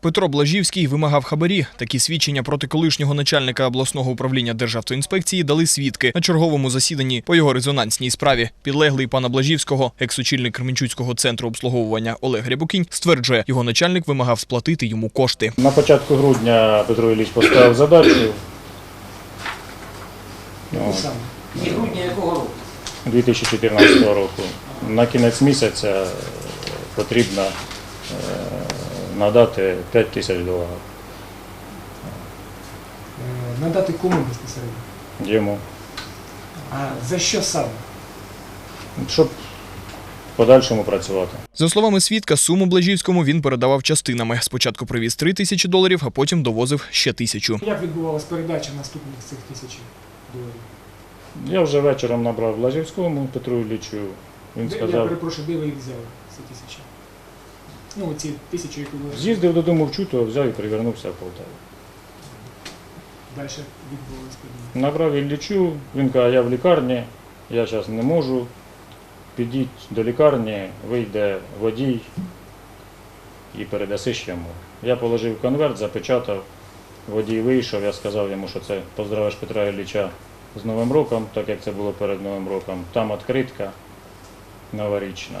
Петро Блажівський вимагав хабарі. Такі свідчення проти колишнього начальника обласного управління Державтоінспекції дали свідки на черговому засіданні по його резонансній справі. Підлеглий пана Блажівського, екс-очільник Кременчуцького центру обслуговування Олег Рябокінь, стверджує, його начальник вимагав сплатити йому кошти. На початку грудня Петро Ілліч поставив задачу І грудня якого року? 2014 року. На кінець місяця потрібно е, надати 5 тисяч доларів Е, Надати кому безпосередньо? йому, А за що саме? щоб в подальшому працювати. За словами свідка, суму Блажівському він передавав частинами. Спочатку привіз три тисячі доларів, а потім довозив ще тисячу. Як відбувалась передача наступних цих тисяч доларів? Я вже вечором набрав Блажівському Петру Іллічу. Він Де- Я сказав, перепрошую, де ви їх взяли, ці тисячі? Ну, ці тисячі, які ви з'їздив додому в Чуто, взяв і привернувся в Полтаву. далі відбувалась подія. Набрав Іллічу, він каже, я в лікарні, я зараз не можу. Підіть до лікарні, вийде водій і передасиш йому. Я положив конверт, запечатав, водій вийшов, я сказав йому, що це поздравиш Петра Ілліча з Новим роком, так як це було перед Новим роком. Там відкритка новорічна.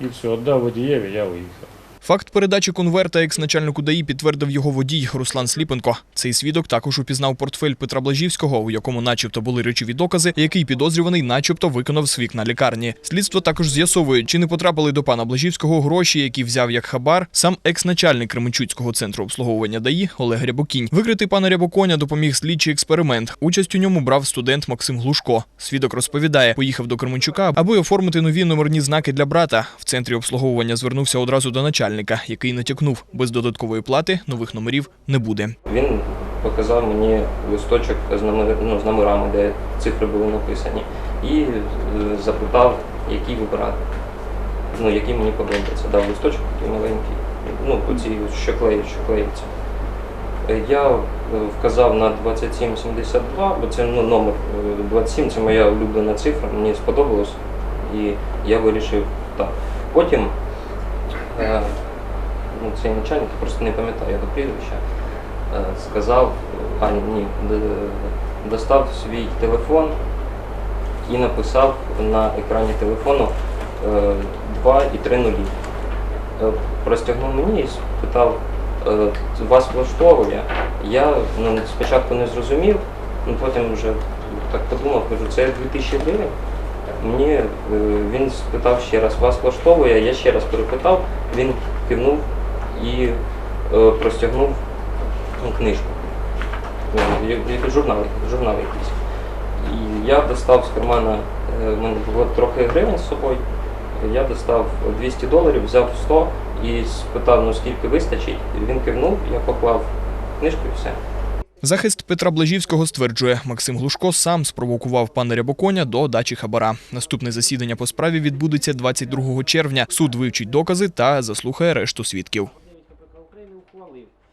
І все, віддав водієві, я уїхав. Факт передачі конверта екс-начальнику ДАІ підтвердив його водій Руслан Сліпенко. Цей свідок також упізнав портфель Петра Блажівського, у якому начебто були речові докази, який підозрюваний начебто виконав з вікна лікарні. Слідство також з'ясовує, чи не потрапили до пана Блажівського гроші, які взяв як хабар сам екс-начальник Кременчуцького центру обслуговування ДАІ Олег Рябокінь. Викрити пана Рябоконя допоміг слідчий експеримент. Участь у ньому брав студент Максим Глушко. Свідок розповідає, поїхав до Кременчука, аби оформити нові номерні знаки для брата. В центрі обслуговування звернувся одразу до начальника, який натякнув, без додаткової плати нових номерів не буде. Він показав мені листочок з, ну, з номерами, де цифри були написані, і е, запитав, який вибирати. Ну, який мені подобається. Дав листочок такий маленький, ну, оці, що клеють, що клеїться. Е, Я е, вказав на 2772, бо це ну, номер е, 27, це моя улюблена цифра, мені сподобалось, і я вирішив так. Потім ну, цей начальник, я просто не пам'ятаю його прізвища, е, сказав, а ні, достав свій телефон і написав на екрані телефону е, 2 і 3 нулі. Е, Простягнув мені і спитав, е, вас влаштовує. Я ну, спочатку не зрозумів, ну, потім вже так подумав, кажу, це 2000 гривень. Мені е, він спитав ще раз, вас влаштовує, я ще раз перепитав, він кивнув і е, простягнув ну, книжку. Я- Журнал, журнал якийсь. І я достав з кармана, е, в мене було трохи гривень з собою. Я достав 200 доларів, взяв 100 і спитав, ну скільки вистачить. Він кивнув, я поклав книжку і все. Захист Петра Блажівського стверджує, Максим Глушко сам спровокував пана Рябоконя до дачі хабара. Наступне засідання по справі відбудеться 22 червня. Суд вивчить докази та заслухає решту свідків.